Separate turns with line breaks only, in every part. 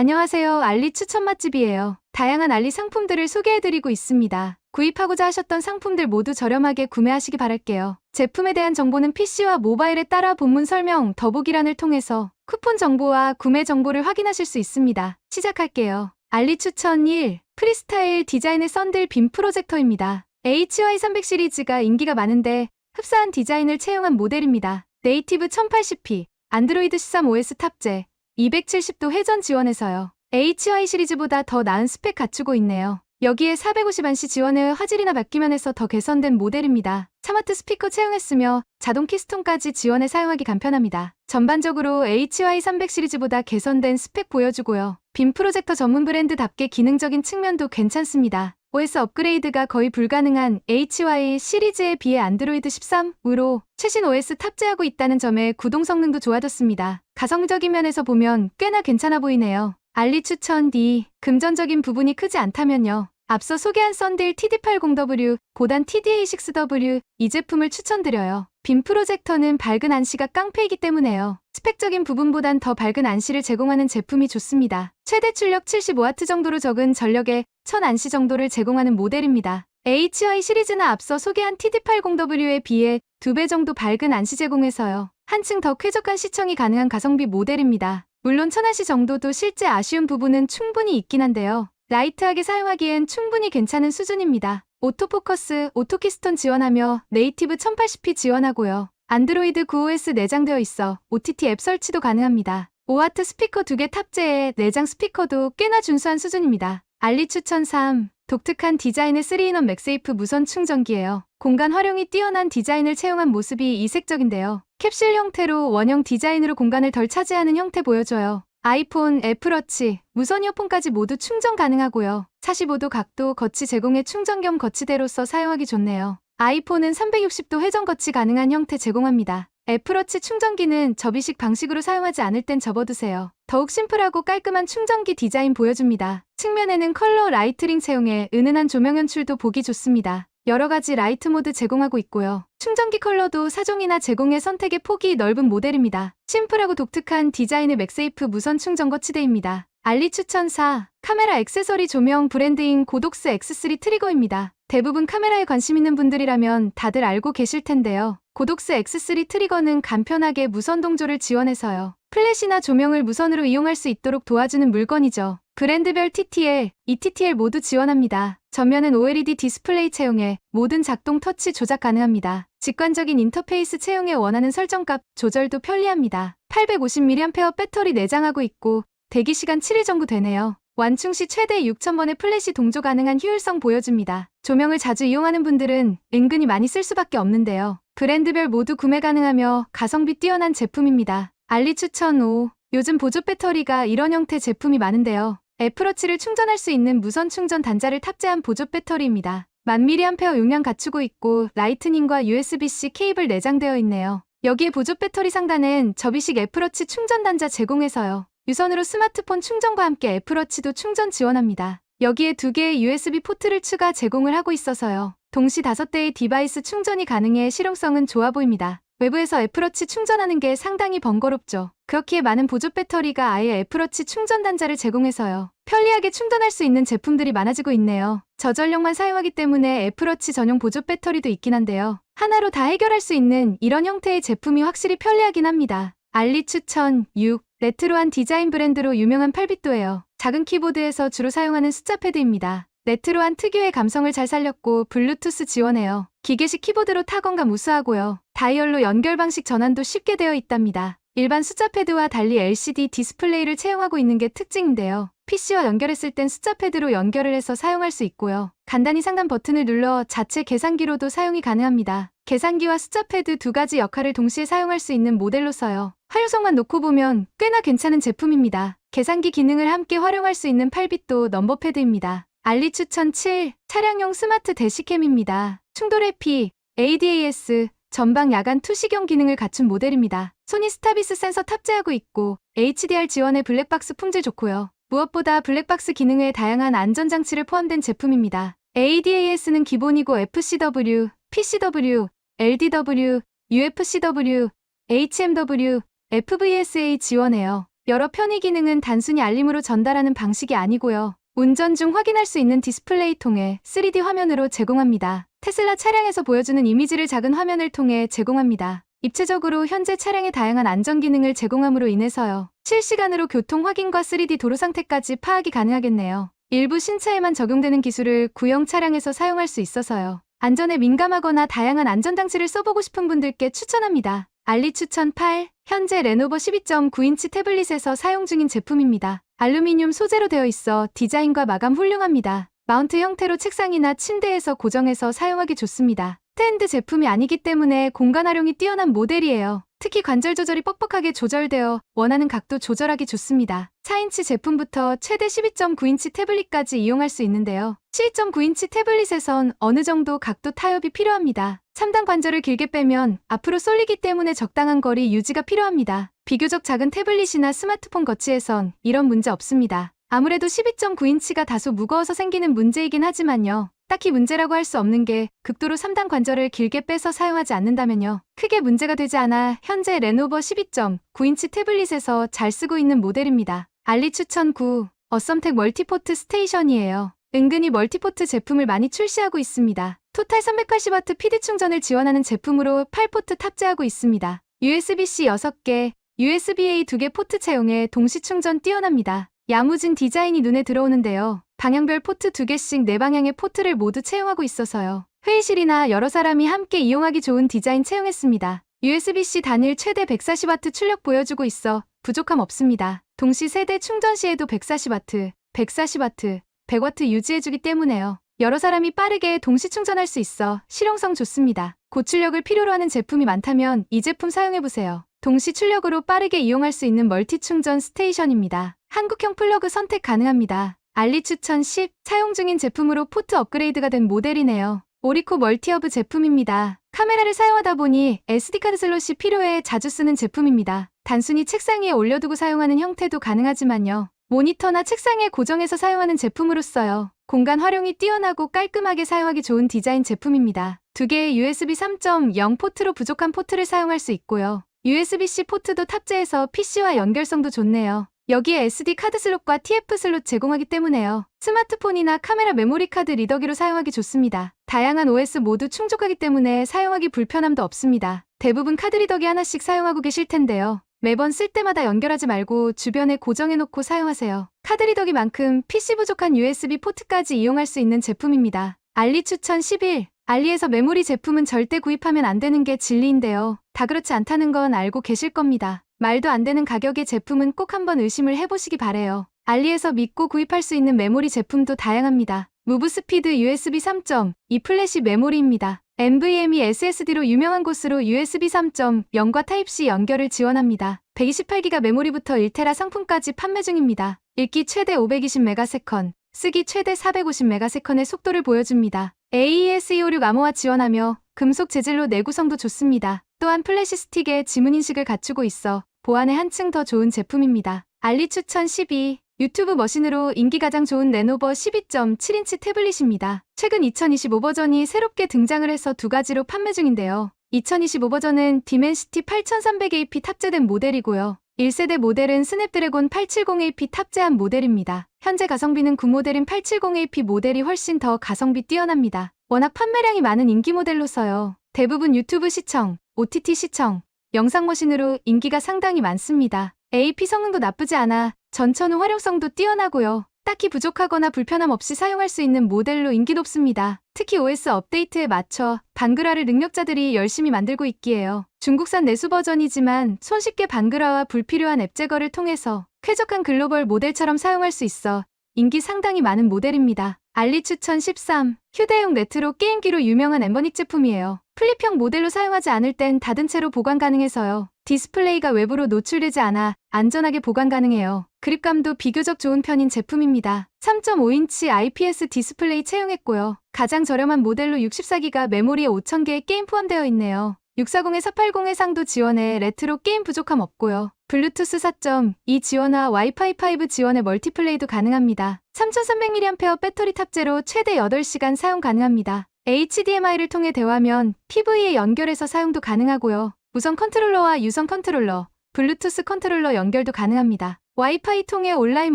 안녕하세요. 알리 추천 맛집이에요. 다양한 알리 상품들을 소개해드리고 있습니다. 구입하고자 하셨던 상품들 모두 저렴하게 구매하시기 바랄게요. 제품에 대한 정보는 PC와 모바일에 따라 본문 설명 더보기란을 통해서 쿠폰 정보와 구매 정보를 확인하실 수 있습니다. 시작할게요. 알리 추천 1. 프리스타일 디자인의 썬들 빔 프로젝터입니다. HY300 시리즈가 인기가 많은데 흡사한 디자인을 채용한 모델입니다. 네이티브 1080p, 안드로이드 13OS 탑재, 270도 회전 지원해서요. HY 시리즈보다 더 나은 스펙 갖추고 있네요. 여기에 450안시 지원의 화질이나 바퀴면에서 더 개선된 모델입니다. 스마트 스피커 채용했으며 자동 키스톤까지 지원해 사용하기 간편합니다. 전반적으로 HY300 시리즈보다 개선된 스펙 보여주고요. 빔 프로젝터 전문 브랜드답게 기능적인 측면도 괜찮습니다. OS 업그레이드가 거의 불가능한 HY 시리즈에 비해 안드로이드 13으로 최신 OS 탑재하고 있다는 점에 구동 성능도 좋아졌습니다. 가성적인 면에서 보면 꽤나 괜찮아 보이네요. 알리 추천 D. 금전적인 부분이 크지 않다면요. 앞서 소개한 썬딜 TD80W, 고단 TDA6W 이 제품을 추천드려요. 빔 프로젝터는 밝은 안시가 깡패이기 때문에요. 스펙적인 부분보단 더 밝은 안시를 제공하는 제품이 좋습니다. 최대 출력 75W 정도로 적은 전력에 1000안시 정도를 제공하는 모델입니다. HY 시리즈는 앞서 소개한 TD80W에 비해 2배 정도 밝은 안시 제공해서요. 한층 더 쾌적한 시청이 가능한 가성비 모델입니다. 물론 1000안시 정도도 실제 아쉬운 부분은 충분히 있긴 한데요. 라이트하게 사용하기엔 충분히 괜찮은 수준입니다. 오토포커스, 오토키스톤 지원하며 네이티브 1080p 지원하고요. 안드로이드 9OS 내장되어 있어 OTT 앱 설치도 가능합니다. 5W 스피커 2개 탑재해 내장 스피커도 꽤나 준수한 수준입니다. 알리 추천 3. 독특한 디자인의 3인원 맥세이프 무선 충전기예요. 공간 활용이 뛰어난 디자인을 채용한 모습이 이색적인데요. 캡슐 형태로 원형 디자인으로 공간을 덜 차지하는 형태 보여줘요. 아이폰, 애플워치, 무선 이어폰까지 모두 충전 가능하고요. 45도 각도 거치 제공의 충전 겸 거치대로서 사용하기 좋네요. 아이폰은 360도 회전 거치 가능한 형태 제공합니다. 애플워치 충전기는 접이식 방식으로 사용하지 않을 땐 접어두세요. 더욱 심플하고 깔끔한 충전기 디자인 보여줍니다. 측면에는 컬러 라이트링 채용에 은은한 조명 연출도 보기 좋습니다. 여러 가지 라이트 모드 제공하고 있고요. 충전기 컬러도 사종이나 제공의 선택의 폭이 넓은 모델입니다. 심플하고 독특한 디자인의 맥세이프 무선 충전 거치대입니다. 알리 추천 4. 카메라 액세서리 조명 브랜드인 고독스 X3 트리거입니다. 대부분 카메라에 관심 있는 분들이라면 다들 알고 계실 텐데요. 고독스 X3 트리거는 간편하게 무선 동조를 지원해서요. 플래시나 조명을 무선으로 이용할 수 있도록 도와주는 물건이죠. 브랜드별 TTL, ETTL 모두 지원합니다. 전면은 OLED 디스플레이 채용에 모든 작동 터치 조작 가능합니다. 직관적인 인터페이스 채용에 원하는 설정값 조절도 편리합니다. 850mAh 배터리 내장하고 있고 대기 시간 7일 정도 되네요. 완충 시 최대 6,000번의 플래시 동조 가능한 효율성 보여줍니다. 조명을 자주 이용하는 분들은 은근히 많이 쓸 수밖에 없는데요. 브랜드별 모두 구매 가능하며 가성비 뛰어난 제품입니다. 알리 추천 5. 요즘 보조 배터리가 이런 형태 제품이 많은데요. 애플워치를 충전할 수 있는 무선 충전 단자를 탑재한 보조 배터리입니다. 1000mAh 용량 갖추고 있고 라이트닝과 USB-C 케이블 내장되어 있네요. 여기에 보조 배터리 상단엔 접이식 애플워치 충전 단자 제공해서요. 유선으로 스마트폰 충전과 함께 애플워치도 충전 지원합니다. 여기에 두 개의 USB 포트를 추가 제공을 하고 있어서요. 동시 다섯 대의 디바이스 충전이 가능해 실용성은 좋아 보입니다. 외부에서 애플워치 충전하는 게 상당히 번거롭죠. 그렇기에 많은 보조 배터리가 아예 애플워치 충전 단자를 제공해서요. 편리하게 충전할 수 있는 제품들이 많아지고 있네요. 저전력만 사용하기 때문에 애플워치 전용 보조 배터리도 있긴 한데요. 하나로 다 해결할 수 있는 이런 형태의 제품이 확실히 편리하긴 합니다. 알리 추천 6. 레트로한 디자인 브랜드로 유명한 8비트예요. 작은 키보드에서 주로 사용하는 숫자 패드입니다. 레트로한 특유의 감성을 잘 살렸고 블루투스 지원해요. 기계식 키보드로 타건감 우수하고요. 다이얼로 연결 방식 전환도 쉽게 되어 있답니다. 일반 숫자 패드와 달리 LCD 디스플레이를 채용하고 있는 게 특징인데요. PC와 연결했을 땐 숫자 패드로 연결을 해서 사용할 수 있고요. 간단히 상단 버튼을 눌러 자체 계산기로도 사용이 가능합니다. 계산기와 숫자 패드 두 가지 역할을 동시에 사용할 수 있는 모델로서요. 활용성만 놓고 보면 꽤나 괜찮은 제품입니다. 계산기 기능을 함께 활용할 수 있는 8비트 넘버 패드입니다. 알리 추천 7. 차량용 스마트 대시캠입니다. 충돌 회피, ADAS, 전방 야간 투시경 기능을 갖춘 모델입니다. 소니 스타비스 센서 탑재하고 있고 HDR 지원의 블랙박스 품질 좋고요. 무엇보다 블랙박스 기능 외 다양한 안전장치를 포함된 제품입니다. ADAS는 기본이고 FCW, PCW, LDW, UFCW, HMW, FVSA 지원해요. 여러 편의 기능은 단순히 알림으로 전달하는 방식이 아니고요. 운전 중 확인할 수 있는 디스플레이 통해 3D 화면으로 제공합니다. 테슬라 차량에서 보여주는 이미지를 작은 화면을 통해 제공합니다. 입체적으로 현재 차량의 다양한 안전 기능을 제공함으로 인해서요. 실시간으로 교통 확인과 3D 도로 상태까지 파악이 가능하겠네요. 일부 신차에만 적용되는 기술을 구형 차량에서 사용할 수 있어서요. 안전에 민감하거나 다양한 안전장치를 써보고 싶은 분들께 추천합니다. 알리 추천 8. 현재 레노버 12.9인치 태블릿에서 사용 중인 제품입니다. 알루미늄 소재로 되어 있어 디자인과 마감 훌륭합니다. 마운트 형태로 책상이나 침대에서 고정해서 사용하기 좋습니다. 스탠드 제품이 아니기 때문에 공간 활용이 뛰어난 모델이에요. 특히 관절 조절이 뻑뻑하게 조절되어 원하는 각도 조절하기 좋습니다. 4인치 제품부터 최대 12.9인치 태블릿까지 이용할 수 있는데요. 12.9인치 태블릿에선 어느 정도 각도 타협이 필요합니다. 3단 관절을 길게 빼면 앞으로 쏠리기 때문에 적당한 거리 유지가 필요합니다. 비교적 작은 태블릿이나 스마트폰 거치에선 이런 문제 없습니다. 아무래도 12.9인치가 다소 무거워서 생기는 문제이긴 하지만요. 딱히 문제라고 할 수 없는 게 극도로 3단 관절을 길게 빼서 사용하지 않는다면요. 크게 문제가 되지 않아 현재 레노버 12.9인치 태블릿에서 잘 쓰고 있는 모델입니다. 알리 추천 9. 어썸텍 멀티포트 스테이션이에요. 은근히 멀티포트 제품을 많이 출시하고 있습니다. 토탈 380W PD 충전을 지원하는 제품으로 8포트 탑재하고 있습니다. USB-C 6개, USB-A 2개 포트 채용에 동시 충전 뛰어납니다. 야무진 디자인이 눈에 들어오는데요. 방향별 포트 2개씩 네 방향의 포트를 모두 채용하고 있어서요. 회의실이나 여러 사람이 함께 이용하기 좋은 디자인 채용했습니다. USB-C 단일 최대 140W 출력 보여주고 있어 부족함 없습니다. 동시 세대 충전 시에도 140W, 140W, 100W 유지해주기 때문에요. 여러 사람이 빠르게 동시 충전할 수 있어 실용성 좋습니다. 고출력을 필요로 하는 제품이 많다면 이 제품 사용해보세요. 동시 출력으로 빠르게 이용할 수 있는 멀티 충전 스테이션입니다. 한국형 플러그 선택 가능합니다. 알리 추천 10 사용 중인 제품으로 포트 업그레이드가 된 모델이네요. 오리코 멀티허브 제품입니다. 카메라를 사용하다 보니 SD카드 슬롯이 필요해 자주 쓰는 제품입니다. 단순히 책상 위에 올려두고 사용하는 형태도 가능하지만요. 모니터나 책상에 고정해서 사용하는 제품으로서요. 공간 활용이 뛰어나고 깔끔하게 사용하기 좋은 디자인 제품입니다. 두 개의 USB 3.0 포트로 부족한 포트를 사용할 수 있고요. USB-C 포트도 탑재해서 PC와 연결성도 좋네요. 여기에 SD 카드 슬롯과 TF 슬롯 제공하기 때문에요. 스마트폰이나 카메라 메모리 카드 리더기로 사용하기 좋습니다. 다양한 OS 모두 충족하기 때문에 사용하기 불편함도 없습니다. 대부분 카드 리더기 하나씩 사용하고 계실 텐데요. 매번 쓸 때마다 연결하지 말고 주변에 고정해놓고 사용하세요. 카드 리더기만큼 PC 부족한 USB 포트까지 이용할 수 있는 제품입니다. 알리 추천 11. 알리에서 메모리 제품은 절대 구입하면 안 되는 게 진리인데요. 다 그렇지 않다는 건 알고 계실 겁니다. 말도 안 되는 가격의 제품은 꼭 한번 의심을 해보시기 바래요. 알리에서 믿고 구입할 수 있는 메모리 제품도 다양합니다. 무브 스피드 USB 3.2 플래시 메모리입니다. NVMe SSD로 유명한 곳으로 USB 3.0과 타입C 연결을 지원합니다. 128기가 메모리부터 1테라 상품까지 판매 중입니다. 읽기 최대 520메가세컨, 쓰기 최대 450메가세컨의 속도를 보여줍니다. AES-256 암호화 지원하며 금속 재질로 내구성도 좋습니다. 또한 플래시 스틱에 지문인식을 갖추고 있어 보안에 한층 더 좋은 제품입니다. 알리 추천 12 유튜브 머신으로 인기 가장 좋은 레노버 12.7인치 태블릿입니다. 최근 2025 버전이 새롭게 등장을 해서 두 가지로 판매 중인데요. 2025 버전은 디멘시티 8300AP 탑재된 모델이고요. 1세대 모델은 스냅드래곤 870AP 탑재한 모델입니다. 현재 가성비는 9모델인 870AP 모델이 훨씬 더 가성비 뛰어납니다. 워낙 판매량이 많은 인기 모델로서요. 대부분 유튜브 시청, OTT 시청, 영상 머신으로 인기가 상당히 많습니다. AP 성능도 나쁘지 않아 전천후 활용성도 뛰어나고요. 딱히 부족하거나 불편함 없이 사용할 수 있는 모델로 인기 높습니다. 특히 OS 업데이트에 맞춰 방글화를 능력자들이 열심히 만들고 있기에요. 중국산 내수 버전이지만 손쉽게 방글화와 불필요한 앱 제거를 통해서 쾌적한 글로벌 모델처럼 사용할 수 있어 인기 상당히 많은 모델입니다. 알리 추천 13. 휴대용 레트로 게임기로 유명한 엠버닉 제품이에요. 플립형 모델로 사용하지 않을 땐 닫은 채로 보관 가능해서요. 디스플레이가 외부로 노출되지 않아 안전하게 보관 가능해요. 그립감도 비교적 좋은 편인 제품입니다. 3.5인치 IPS 디스플레이 채용했고요. 가장 저렴한 모델로 64기가 메모리에 5000개의 게임 포함되어 있네요. 640에 480 해상도 지원에 레트로 게임 부족함 없고요. 블루투스 4.2 지원과 와이파이 5 지원의 멀티플레이도 가능합니다. 3300mAh 배터리 탑재로 최대 8시간 사용 가능합니다. HDMI를 통해 대화면 PV에 연결해서 사용도 가능하고요. 무선 컨트롤러와 유선 컨트롤러, 블루투스 컨트롤러 연결도 가능합니다. 와이파이 통해 온라인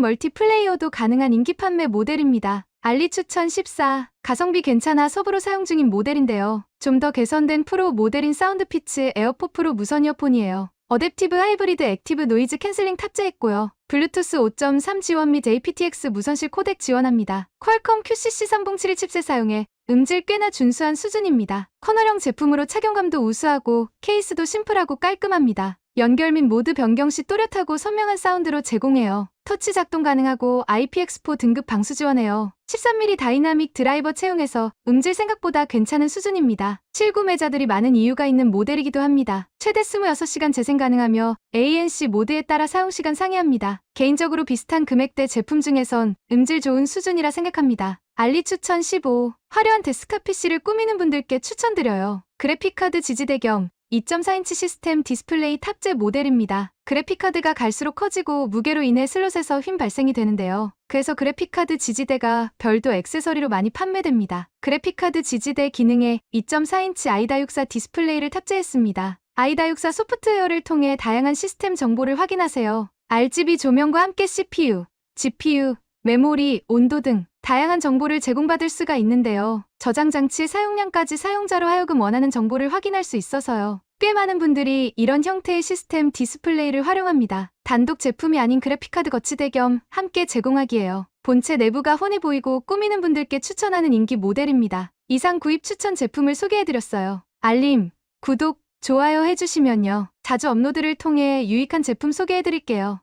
멀티플레이어도 가능한 인기 판매 모델입니다. 알리 추천 14. 가성비 괜찮아 섭으로 사용 중인 모델인데요. 좀 더 개선된 프로 모델인 사운드 피츠 에어포 프로 무선 이어폰이에요. 어댑티브 하이브리드 액티브 노이즈 캔슬링 탑재했고요. 블루투스 5.3 지원 및 aptX 무선실 코덱 지원합니다. 퀄컴 QCC307 칩셋 사용해 음질 꽤나 준수한 수준입니다. 커널형 제품으로 착용감도 우수하고 케이스도 심플하고 깔끔합니다. 연결 및 모드 변경 시 또렷하고 선명한 사운드로 제공해요. 터치 작동 가능하고 IPX4 등급 방수 지원해요. 13mm 다이나믹 드라이버 채용해서 음질 생각보다 괜찮은 수준입니다. 실구매자들이 많은 이유가 있는 모델이기도 합니다. 최대 26시간 재생 가능하며 ANC 모드에 따라 사용시간 상이합니다. 개인적으로 비슷한 금액대 제품 중에선 음질 좋은 수준이라 생각합니다. 알리 추천 15. 화려한 데스크탑 PC를 꾸미는 분들께 추천드려요. 그래픽카드 지지대 겸 2.4인치 시스템 디스플레이 탑재 모델입니다. 그래픽카드가 갈수록 커지고 무게로 인해 슬롯에서 휨 발생이 되는데요. 그래서 그래픽카드 지지대가 별도 액세서리로 많이 판매됩니다. 그래픽카드 지지대 기능에 2.4인치 아이다64 디스플레이를 탑재했습니다. 아이다64 소프트웨어를 통해 다양한 시스템 정보를 확인하세요. RGB 조명과 함께 CPU, GPU, 메모리, 온도 등 다양한 정보를 제공받을 수가 있는데요. 저장 장치 사용량까지 사용자로 하여금 원하는 정보를 확인할 수 있어서요. 꽤 많은 분들이 이런 형태의 시스템 디스플레이를 활용합니다. 단독 제품이 아닌 그래픽카드 거치대 겸 함께 제공하기에요. 본체 내부가 훤히 보이고 꾸미는 분들께 추천하는 인기 모델입니다. 이상 구입 추천 제품을 소개해드렸어요. 알림, 구독, 좋아요 해주시면요. 자주 업로드를 통해 유익한 제품 소개해드릴게요.